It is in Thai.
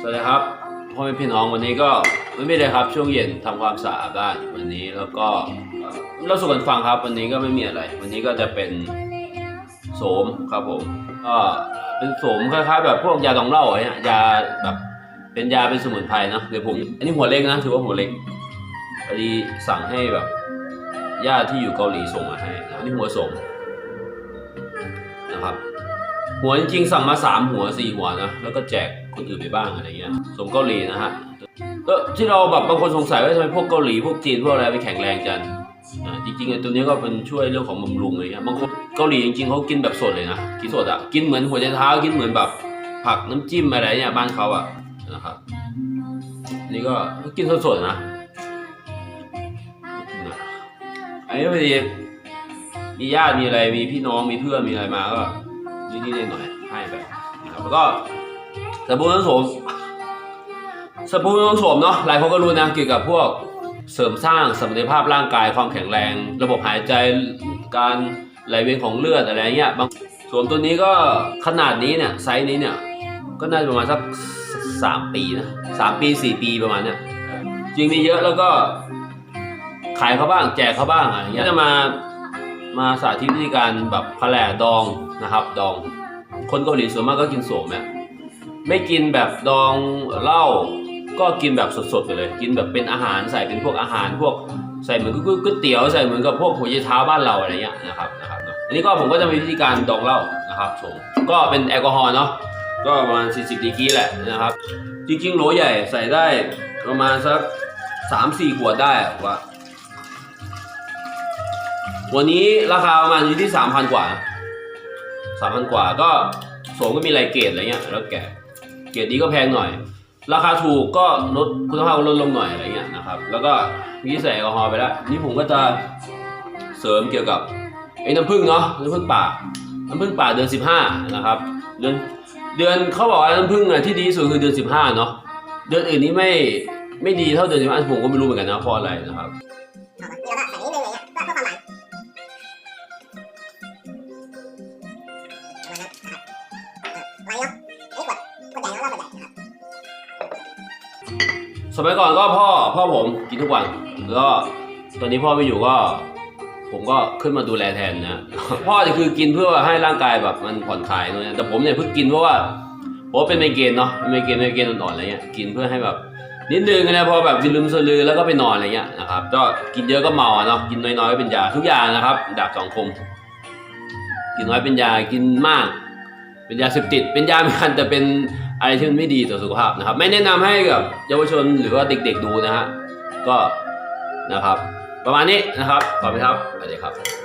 สวัสดีครับพ่อแม่พี่น้องวันนี้ก็ไม่มีเลยครับช่วงเย็นทำความสะอาดบ้านวันนี้แล้วก็เราสู่กันฟังครับวันนี้ก็ไม่มีอะไร วันนี้ก็จะเป็นโสมครับผมก็เป็นโสมคล้ายๆแบบพวกยาดองเหล้าอะไรเงี้ยยาแบบเป็นยาเป็นสมุนไพรเนะเดี๋ยวผมอันนี้หัวเล็กนะถือว่าหัวเล็กพอดีสั่งให้แบบญาติที่อยู่เกาหลีส่งมาให้นะอันนี้หัวโสมนะครับ หัวจริงๆสั่งมาสามหัวสี่หัวนะแล้วก็แจก คนอื่นไปบ้างอะไรเงี้ยสมเกาหลีนะฮะก็ที่เราแบบบางคนสงสัยว่าทำไมพวกเกาหลีพวกจีนพวกอะไรไปแข็งแรงจังอ่าจริงๆไอ้ตัวนี้ก็เป็นช่วยเรื่องของบำรุงอะไรเงี้ยบางคนเกาหลีจริงๆเขากินแบบสดเลยนะกินสดอะกินเหมือนหัวใจเท้ากินเหมือนแบบผักน้ำจิ้มอะไรเนี่ยบ้านเขาอะนะครับนนี่ก็กินสดๆนะอันนี้พอดีมีญาติมีอะไรมีพี่น้องมีเพื่อนมีอะไรมาก็นิดๆหน่อยๆให้ไปนะครับแล้วก็ สบู่น้ำโสมสบู่น้ำโสมเนาะหลายคนก็รู้นะเกี่ยวกับพวกเสริมสร้างสมรรถภาพร่างกายความแข็งแรง ระบบหายใจการไหลเวียนของเลือดอะไรเงี้ยบางสวมตัวนี้ก็ขนาดนี้เนี่ยไซส์นี้เนี่ยก็น่าจะประมาณสักสามปีนะสามปีสี่ปีประมาณเนี่ยจริงมีเยอะแล้วก็ขายเขาบ้างแจกเขาบ้างอะไรเงี้ยจะมามาสาธิตวิธีการแบบแผลดองนะครับ ดอง คนเกาหลีส่วนมากก็กินโสมเนี่ย ไม่กินแบบดองเหล้าก็กินแบบสดๆไปเลย กินแบบเป็นอาหารใส่เป็นพวกอาหารพวกใส่เหมือนก๋วยเตี๋ยวใส่เหมือนกับพวกหัวใจเท้าบ้านเราอะไรเงี้ยนะครับนะครับอันนี้ก็ผมก็จะมีวิธีการดองเหล้านะครับโสมก็เป็นแอลกอฮอล์เนาะก็ประมาณ 40ดีกรีแหละนะครับ จริงๆโหลใหญ่ใส่ได้ประมาณสักสามสี่ขวดได้อะว่าวันนี้ราคาประมาณอยู่ที่สามพันกว่าสามพันกว่าก็โสมก็มีรายเกรดอะไรเงี้ยแล้วแกะ เกียรดดีก็แพงหน่อย ราคาถูกก็ลดคุณภาพก็ลดลงหน่อยอะไรเงี้ยนะครับ แล้วก็นี่ใส่แอลกอฮอล์ไปแล้ว นี่ผมก็จะเสริมเกี่ยวกับไอ้น้ำผึ้งเนาะน้ำผึ้งป่าน้ำผึ้งป่าเดือนสิบห้านะครับเดือนเดือนเขาบอกว่าน้ำผึ้งอะที่ดีที่สุดคือเดือนสิบห้าเนาะเดือนอื่นนี้ไม่ไม่ดีเท่าเดือนสิบห้าผมก็ไม่รู้เหมือนกันนะเพราะอะไรนะครับ สมัยก่อนก็พ่อพ่อผมกินทุกวันแล้วก็ตอนนี้พ่อไม่อยู่ก็ ผมก็ขึ้นมาดูแลแทนนะพ่อเนี่ยคือกินเพื่อให้ร่างกายแบบมันผ่อนคลายนะแต่ผมเนี่ยเพิ่งกินเพราะว่าผมเป็นไมเกรนเนาะไมเกรนไมเกรนอ่อนๆอะไรเงี้ยกินเพื่อให้แบบนิดนึงนะพอแบบลืมสลือแล้วก็ไปนอนอะไรเงี้ยนะครับก็กินเยอะก็เมาเนาะกินน้อยๆก็เป็นยาทุกอย่างนะครับดาบสองคม กินน้อยเป็นยากินมาก เป็นยาเสพติดเป็นยาเหมือนกันแต่เป็น อะไรที่มันไม่ดีต่อสุขภาพนะครับ ไม่แนะนำให้กับเยาวชนหรือว่าเด็ก ๆ ดูนะฮะก็นะครับ ประมาณนี้นะครับขอบคุณครับสวัสดีครับ